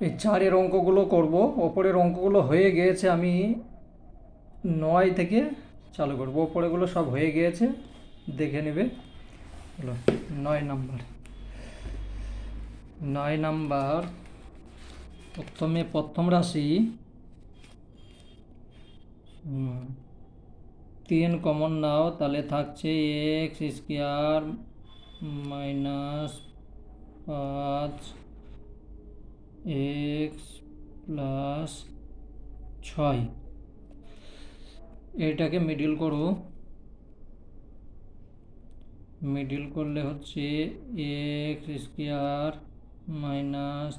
এই চারের অঙ্কগুলো করব। ওপরের অঙ্কগুলো হয়ে গিয়েছে আমি নয় থেকে চালু করব। ওপরেগুলো সব হয়ে গিয়েছে। দেখে নেবে। হলো নয় নাম্বার। নয় নাম্বার। প্রথমে প্রথম রাশি তিন কমন নাও, তাহলে থাকছে এক্স স্কোয়ার মাইনাস পাঁচ এক্স প্লাস ছয়। এটাকে মিডিল করো। মিডিল করলে হচ্ছে এক্স স্কোয়ার মাইনাস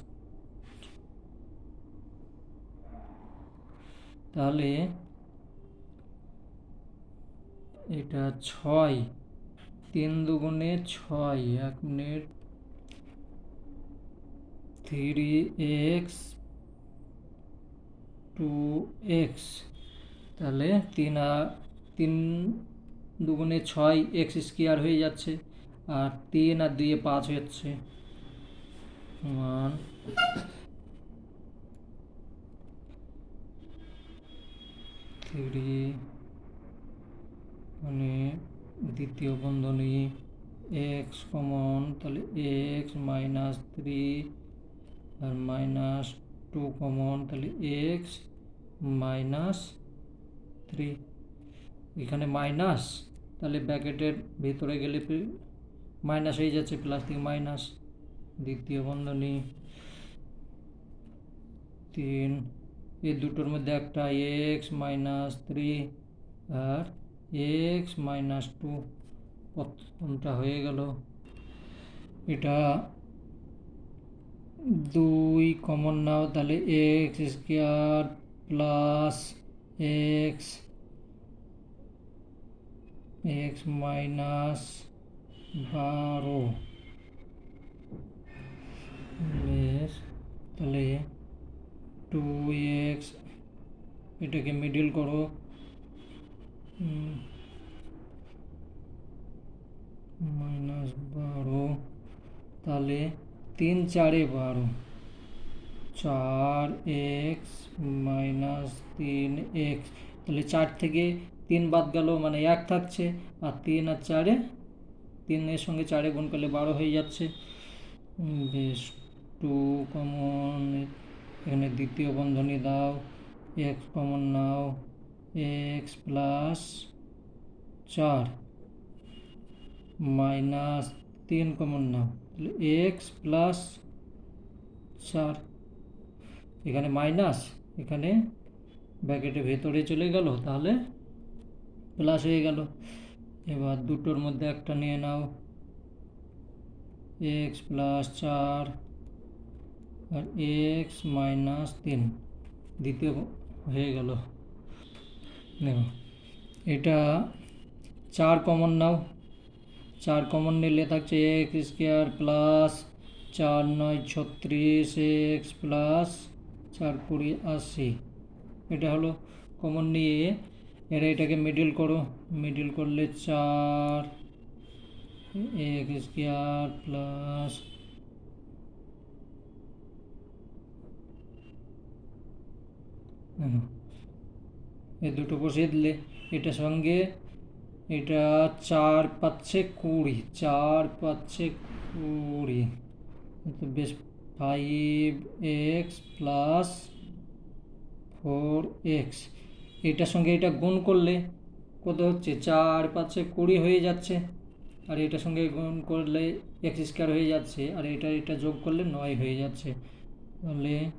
তাহলে এটা ছয়। তিন দুগুণে ছয়, এক minute three x two x তাহলে তিন তিন দুগুণে ছয় এক্স স্কোয়ার হয়ে যাচ্ছে আর তিন আর দুইয়ে পাঁচ হচ্ছে ওয়ান থ্রি মানে দ্বিতীয় বন্ধনী এক্স কমন তাহলে এক্স মাইনাস থ্রি আর মাইনাস টু কমন তাহলে এক্স মাইনাস থ্রি এখানে মাইনাস তাহলে ব্র্যাকেটের ভিতরে গেলে মাইনাস হয়ে যাচ্ছে প্লাস থেকে মাইনাস দ্বিতীয় বন্ধনী, তিন। এই দুটোর মধ্যে একটা এক্স মাইনাস থ্রি আর এক্স মাইনাস টু প্রথমটা হয়ে গেল। এটা দুই কমন নাও, তাহলে x square plus x x minus বারো। তাহলে টু এক্স, এটাকে মিডিল করো। মাইনাস বারো, তাহলে তিন চারে বারো। চার এক্স মাইনাস তিন এক্স। তাহলে চার থেকে তিন বাদ গেল মানে এক থাকছে, আর তিন আর চারে তিনের সঙ্গে চারে গুণ করলে বারো হয়ে যাচ্ছে। বেশ, টু কমন, এখানে দ্বিতীয় বন্ধনী দাও, এক্স কমন নাও, এক্স প্লাস চার। মাইনাস তিন কমন নাও। এক্স প্লাস চার এখানে মাইনাস এখানে ব্র্যাকেটের ভেতরে চলে গেল, তাহলে প্লাস হয়ে গেল। এবার দুটোর মধ্যে একটা নিয়ে নাও। এক্স প্লাস চার আর এক্স মাইনাস তিন, দ্বিতীয় হয়ে গেল। দেখো, এটা চার কমন নাও। চার কমন নিলে থাকছে এক্স স্কোয়ার প্লাস চার নয় ছত্রিশ এক্স প্লাস চার কুড়ি আশি। এটা হলো কমন নিয়ে এরা এটাকে মিডিল করো। মিডিল করলে চার এক্স স্কোয়ার প্লাস এই দুটো বসিয়ে দিলে এটা সঙ্গে এটা চার পাচ্ছে কুড়ি, চার পাচ্ছে কুড়ি। তো বেশ five x plus four x এটার সঙ্গে এটা গুণ করলে কত হচ্ছে? চার পাচ্ছে কুড়ি হয়ে যাচ্ছে। আর এটার সঙ্গে গুণ করলে এক্স স্কোয়ার হয়ে যাচ্ছে। আর এটা এটা যোগ করলে নয় হয়ে যাচ্ছে। তাহলে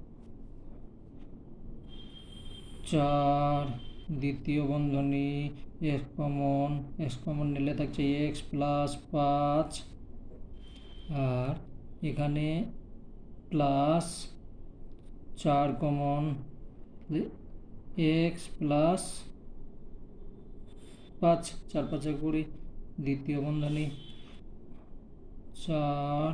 চার দ্বিতীয় বন্ধনী এক্স কমন এক্স কমন নিলে থাকছে এক্স প্লাস পাঁচ। আর এখানে প্লাস চার কমন এক্স প্লাস পাঁচ, চার, পাঁচে কুড়ি। দ্বিতীয় বন্ধনী। চার।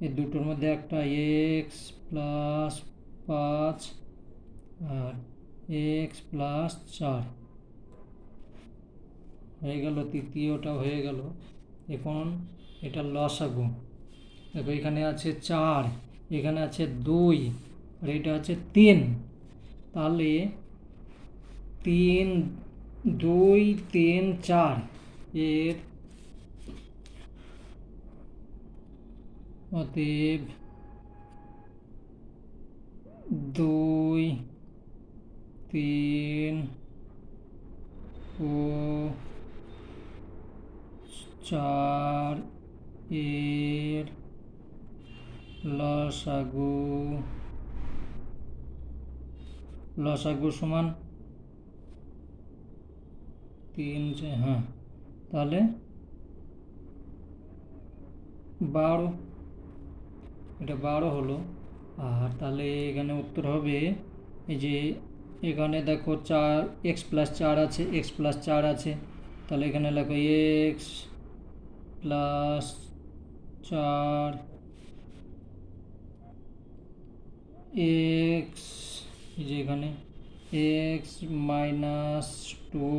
এই দুটোর মধ্যে একটা এক্স প্লাস পাঁচ। আর এক্স প্লাস চার। হয়ে গেল, তৃতীয়টা হয়ে গেল। এখন এটা লসাগু দেখো, এখানে আছে চার, এখানে আছে দুই, আর এটা আছে তিন। তাহলে তিন, দুই, তিন, চার এর অতএব দুই তিন, ও, চার, এর, লসাগু লসাগু সমান তিন হ্যাঁ তাহলে বারো, এটা বারো হলো, আর তাহলে এখানে উত্তর হবে, এই যে এখানে দেখো চার এক্স প্লাস চার আছে এক্স প্লাস চার আছে। তাহলে এখানে লেখো এক্স প্লাস চার এক্স এই যে এখানে x minus two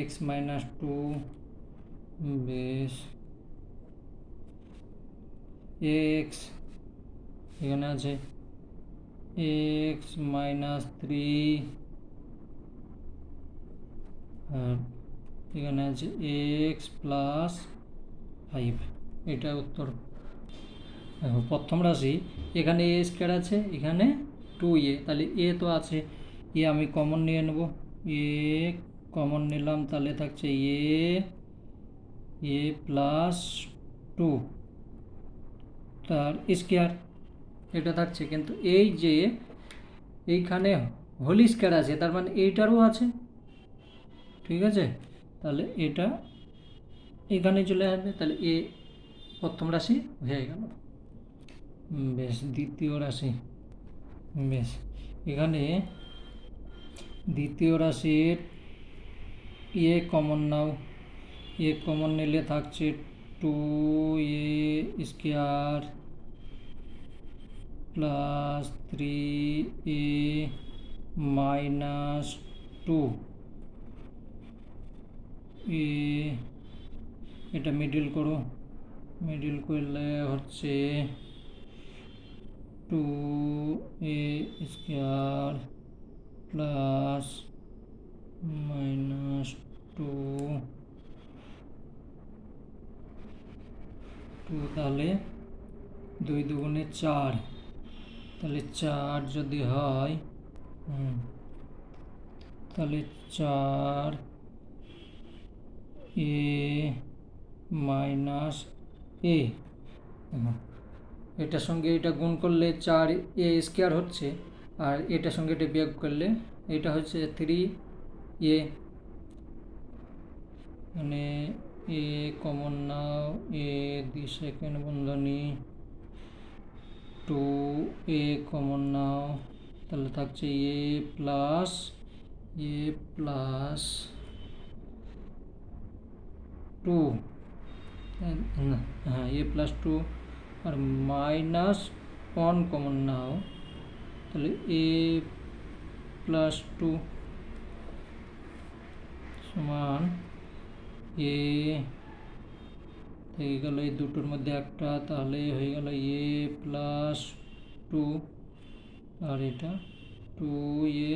x minus two বেশ। এক্স এখানে আছে। এক্স মাইনাস থ্রি এখানে আছে এক্স প্লাস ফাইভ এটা উত্তর। প্রথম রাশি, এখানে এ স্কোয়ার আছে, এখানে টু এ তাহলে এ তো আছে। এ আমি কমন নিয়ে নেব। এ কমন নিলাম, তাহলে থাকছে এ এ প্লাস টু তার স্কোয়ার এটা থাকছে। কিন্তু এই যে এইখানে হোলি স্কোয়ার আছে, তার মানে এইটারও আছে। ঠিক আছে? তাহলে এটা এখানে চলে আসবে। তাহলে এ প্রথম রাশি হয়ে গেল। বেশ, দ্বিতীয় রাশি। বেশ, এখানে দ্বিতীয় রাশির এ কমন নাও। এ কমন নিলে থাকছে two a square three a minus two a এটা মিডিল করো। মিডিল করলে হচ্ছে two a square plus minus two two তাহলে দুই দুগুণে চার। তাহলে চার যদি হয় তাহলে চার এ মাইনাস এ এটার সঙ্গে এটা গুণ করলে চার এ স্কোয়ার হচ্ছে, আর এটার সঙ্গে এটা বিয়োগ করলে এটা হচ্ছে থ্রি এ। মানে এ কমন নাও এ দি সেকেন্ড বন্ধনী টু এ কমন নাও তাহলে থাকছে a plus a plus two হ্যাঁ এ প্লাস টু আর মাইনাস ওয়ান কমন নাও তাহলে এ প্লাস টু সমান এ থেকে গেল এই দুটোর মধ্যে একটা, তাহলে হয়ে গেল এ প্লাস টু আর এটা টু এ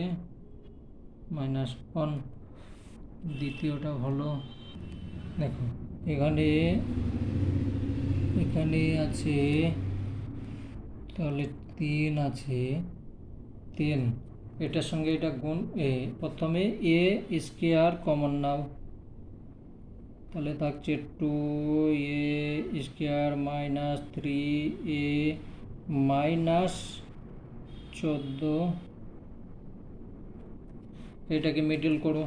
মাইনাস ওয়ান দ্বিতীয়টা হলো, দেখো, এখানে এখানে আছে, তাহলে তিন আছে, তিন, এটার সঙ্গে এটা গুণ, এ, প্রথমে এ স্কোয়ার কমন নাও তাহলে থাকছে two a square minus three a minus চোদ্দ এটাকে মিডল করো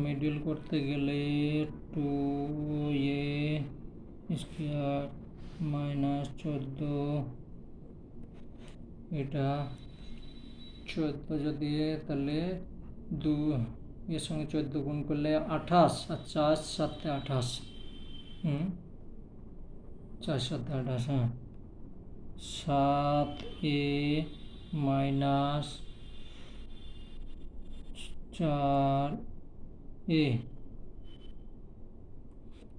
মিডল করতে গেলে টু এ স্কোয়ার মাইনাস চোদ্দ এটা চোদ্দ যদি তাহলে দু এর সঙ্গে চোদ্দ গুণ করলে আঠাশ, আর চার সাতে আঠাশ। হুম? চার সাতে আঠাশ হ্যাঁ। সাত এ মাইনাস চার এ।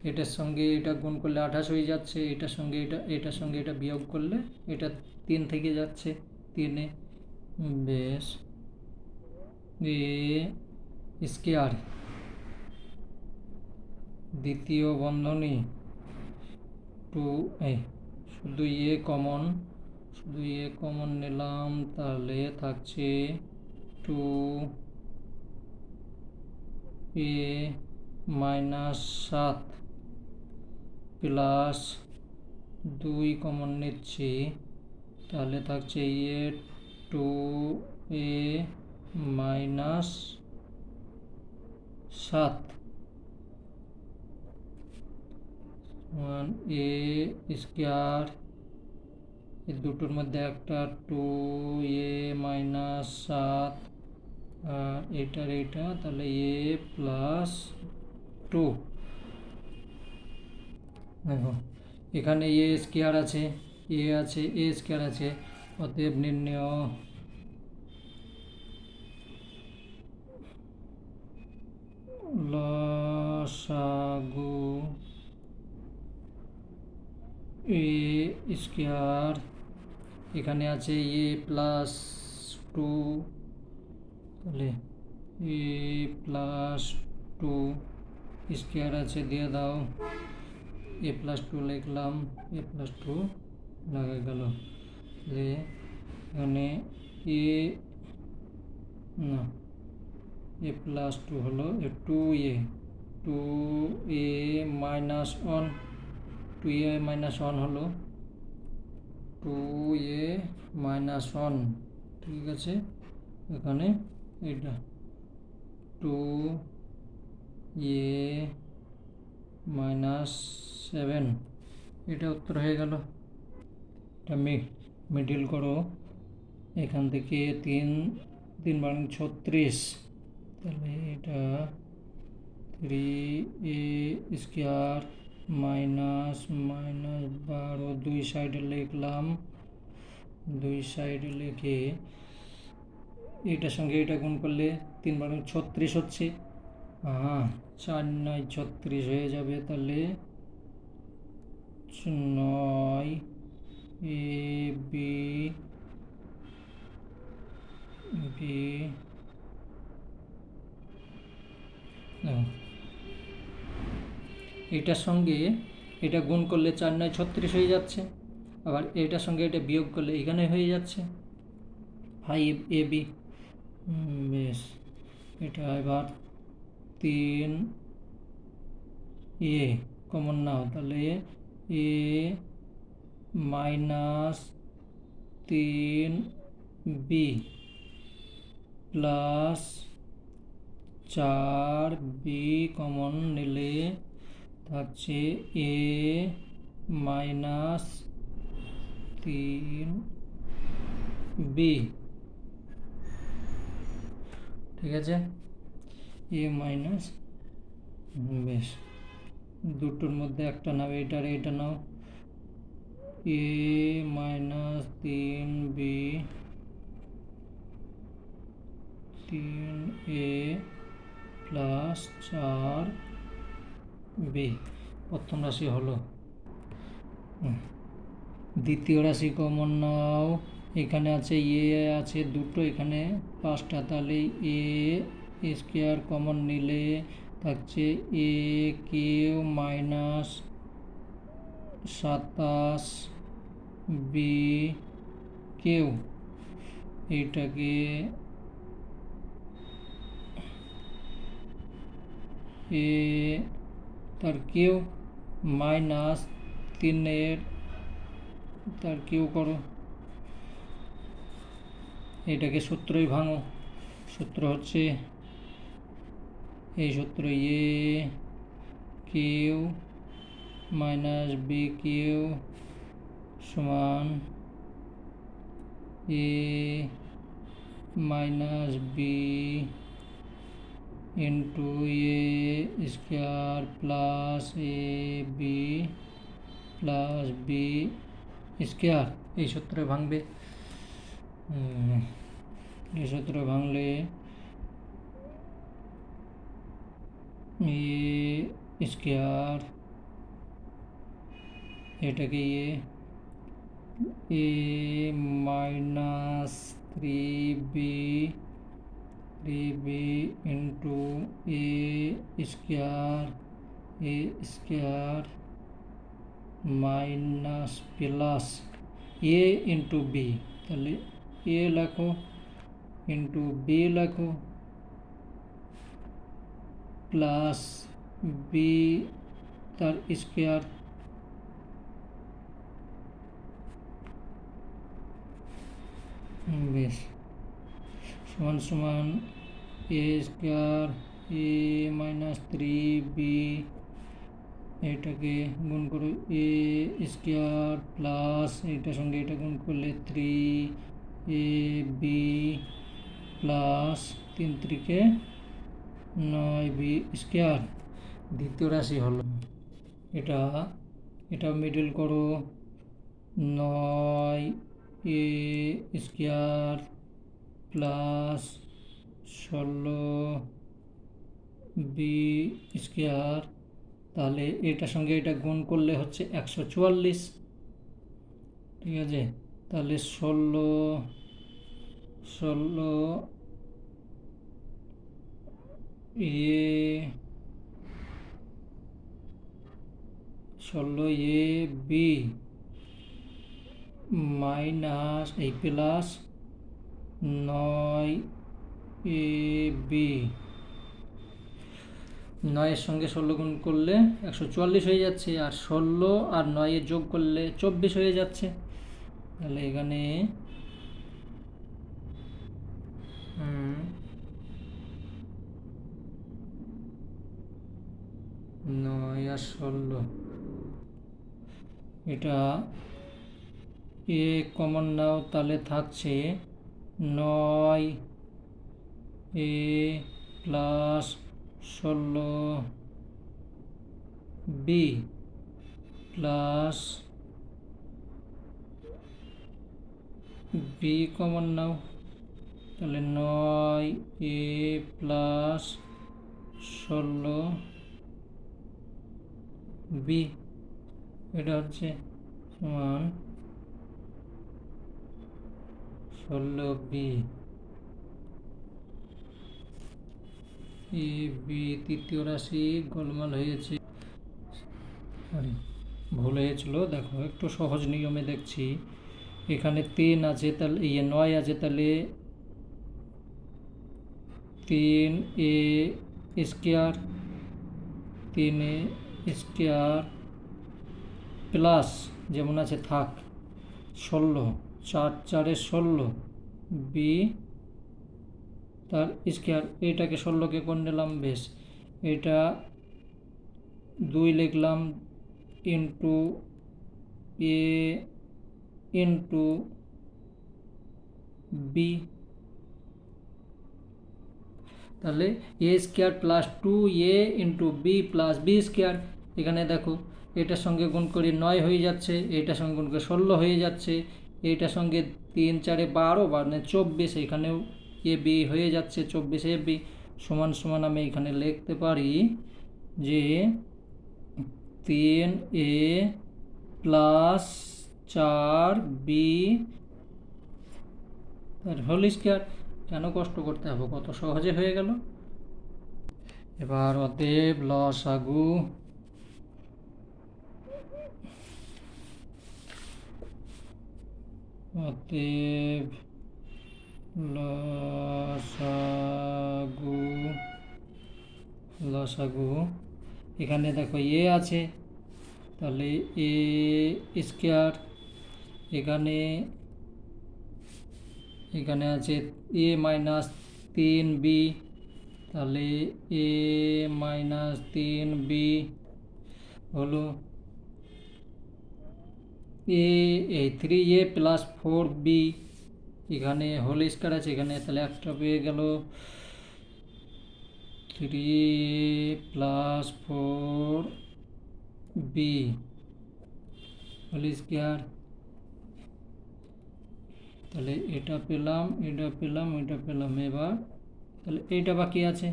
এটার সঙ্গে এটা গুণ করলে আঠাশ হয়ে যাচ্ছে, এটার সঙ্গে এটা, এটার সঙ্গে এটা বিয়োগ করলে এটা তিন থেকে যাচ্ছে, তিনে। বেশ। A square. দ্বিতীয় বন্ধনী টু এই শুধু ইয়ে কমন শুধু ইয়ে কমন নিলাম, তাহলে থাকছে টু এ মাইনাস সাত প্লাস দুই কমন নিচ্ছি, তাহলে থাকছে ইয়ে টু এ মাইনাস সাত। One, a, square. এই দুটোর মধ্যে একটা টু, এ মাইনাস সাত। আর এটার এটা তাহলে এ প্লাস টু। দেখো, এখানে এ স্কোয়ার আছে, এ আছে, এ স্কোয়ার আছে, অতএব নির্ণয় লসাগু এ স্কোয়ার, এখানে আছে এ প্লাস টু। তাহলে এ প্লাস টু স্কোয়ার আছে, দিয়ে দাও। এ প্লাস টু লিখলাম, এ প্লাস টু লাগা গেল। এখানে এ, না। এ প্লাস টু হলো two a two a minus one two a minus one হলো টু এ মাইনাস ওয়ান ঠিক আছে? এখানে এটা টু এ মাইনাস সেভেন এটা উত্তর হয়ে গেল। এটা মিডিল করো। এখান থেকে তিন তিন বারো ছত্রিশ তাহলে এটা three a square minus minus বারো দুই সাইডে লিখলাম দুই সাইডে লিখে এটার সঙ্গে এটা গুণ করলে তিন বারো ছত্রিশ হচ্ছে হ্যাঁ চার নয় ছত্রিশ হয়ে যাবে তাহলে নয় এ বি বি এটার সঙ্গে এটা গুণ করলে চার নয় ছত্রিশ হয়ে যাচ্ছে। আবার এটার সঙ্গে এটা বিয়োগ করলে এখানে হয়ে যাচ্ছে। ফাইভ এ বি বেশ। এটা এবার তিন এ কমন নাও। তাহলে এ মাইনাস তিন বি প্লাস চার বি কমন নিলে থাকছে এ মাইনাস তিন বি। ঠিক আছে? এ মাইনাস বেশ। দুটোর মধ্যে একটা নাও, এটার এটা নাও। এ মাইনাস তিন বি, তিন এ প্লাস চার বি। প্রথম রাশি হলো। দ্বিতীয় রাশি কমন নাও। এখানে আছে এ, আছে দুটো। এখানে পাঁচটা। তাহলে এ স্কোয়ার কমন নিলে থাকছে এ, কিউ মাইনাস সাতাশ বি, কিউ। এইটাকে তার কিউ মাইনাস তিনের তার কিউ করো। এটাকে সূত্রই ভাঙো। সূত্র হচ্ছে এই সূত্র a cube minus b cube সমান a minus b into a square plus a b plus b square এই সূত্রে ভাঙবে হুম, এই সূত্র ভাঙলে এ স্কোয়ার এটাকে a a minus three b three b into a square a square minus plus a into b তাহলে a লেখো into b লেখো প্লাস বি তার স্কোয়ার বেশ সমান সমান a square a minus three b, এটাকে গুণ করো এ স্কোয়ার প্লাস এটার সঙ্গে এটা গুণ করলে থ্রি এ বি প্লাস তিন ত্রিকে নয় বি স্কোয়ার। দ্বিতীয় রাশি হলো, এটা এটা মিডল করো, নয় এ স্কোয়ার প্লাস ষোলো বি স্কোয়ার, তাহলে এটার সঙ্গে এটা গুণ করলে হচ্ছে একশো চুয়াল্লিশ। ঠিক আছে? তাহলে ষোলো ষোলো এ ষোলো এ, বি মাইনাস এই প্লাস নয় এ, বি। নয়ের সঙ্গে ষোলো গুণ করলে একশো চুয়াল্লিশ হয়ে যাচ্ছে, আর ষোলো আর নয়ে যোগ করলে চব্বিশ হয়ে যাচ্ছে। তাহলে এখানে নয় আর ষোলো। এটা এ কমন নাও, তাহলে থাকছে নয়। এ প্লাস ষোলো। বি প্লাস বি কমন নাও। তাহলে নয়। এ প্লাস ষোলো। বি। এটা হচ্ছে সমান ষোলো বি এ, বি, তৃতীয় রাশি গোলমাল হয়েছে। সরি ভুল হয়েছিল। দেখো, একটু সহজ নিয়মে দেখছি। এখানে তিন আছে তাহলে ইয়ে নয় আছে তাহলে তিন এ স্কোয়ার, তিন এ স্কোয়ার প্লাস যেমন আছে থাক, ষোলো। চার চারে ষোলো বি তার স্কোয়ার এইটাকে ষোলোকে কোন নিলাম বেশ। এটা দুই লিখলাম ইন্টু এ ইন্টু বি তাহলে a square plus two a into b plus b square এখানে দেখো, এটার সঙ্গে গুণ করি নয় হয়ে যাচ্ছে, এটার সঙ্গে গুণ করে ষোলো হয়ে যাচ্ছে এটার সঙ্গে তিন চারে বারো মানে চব্বিশ, এখানেও এ বি হয়ে যাচ্ছে, চব্বিশ এ বি। সমান সমান আমি এখানে লিখতে পারি যে তিন এ প্লাস চার বি। হোল স্কোয়ার কেন কষ্ট করতে হবে? কত সহজে হয়ে গেল? এবার অতএব লসাগু অতএব লসাগু লসাগু। এখানে দেখো এ আছে, তাহলে এ স্কোয়ার, এখানে এখানে আছে এ মাইনাস তিন বি, তাহলে এ মাইনাস তিন বি হলো এ এই three a plus four b এখানে হোল স্কোয়ার আছে, এখানে তাহলে একটা পেয়ে গেল three plus four b whole square তাহলে এটা পেলাম এটা পেলাম এটা পেলাম, এবার তাহলে এইটা বাকি আছে।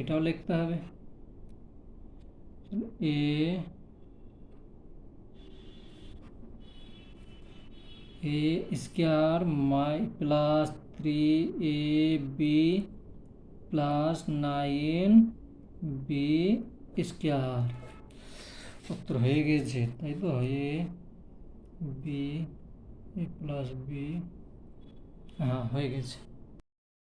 এটাও লিখতে হবে। এ এ square my plus three a b plus nine b square উত্তর হয়ে গেছে, তাই তো? A b a plus b হ্যাঁ হয়ে গেছে।